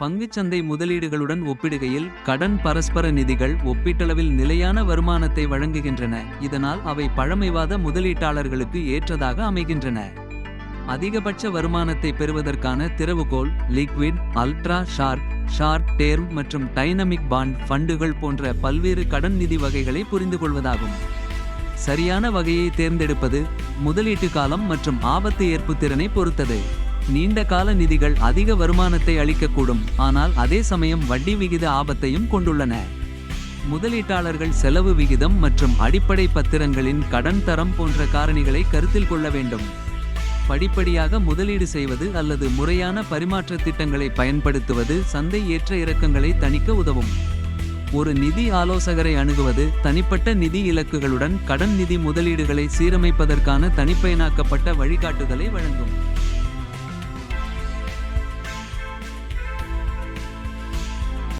பங்குச்சந்தை முதலீடுகளுடன் ஒப்பிடுகையில் கடன் பரஸ்பர நிதிகள் ஒப்பீட்டளவில் நிலையான வருமானத்தை வழங்குகின்றன. இதனால் அவை பழமைவாத முதலீட்டாளர்களுக்கு ஏற்றதாக அமைகின்றன. அதிகபட்ச வருமானத்தை பெறுவதற்கான திறவுகோல் liquid ultra shark short term மற்றும் டைனமிக் பாண்ட் ஃபண்டுகள் போன்ற பல்வேறு கடன் நிதி வகைகளை புரிந்து கொள்வதாகும். சரியான வகையை தேர்ந்தெடுப்பது முதலீட்டு காலம் மற்றும் ஆபத்து ஏற்பு திறனை பொறுத்தது. நீண்ட கால நிதிகள் அதிக வருமானத்தை அளிக்கக்கூடும். ஆனால் அதே சமயம் வட்டி விகித ஆபத்தையும் கொண்டுள்ளன. முதலீட்டாளர்கள் செலவு விகிதம் மற்றும் அடிப்படை பத்திரங்களின் கடன் தரம் போன்ற காரணிகளை கருத்தில் கொள்ள வேண்டும். படிப்படியாக முதலீடு செய்வது அல்லது முறையான பரிமாற்ற திட்டங்களை பயன்படுத்துவது சந்தை ஏற்ற இறக்கங்களை தணிக்க உதவும். ஒரு நிதி ஆலோசகரை அணுகுவது தனிப்பட்ட நிதி இலக்குகளுடன் கடன் நிதி முதலீடுகளை சீரமைப்பதற்கான தனிப்பயனாக்கப்பட்ட வழிகாட்டுதலை வழங்கும்.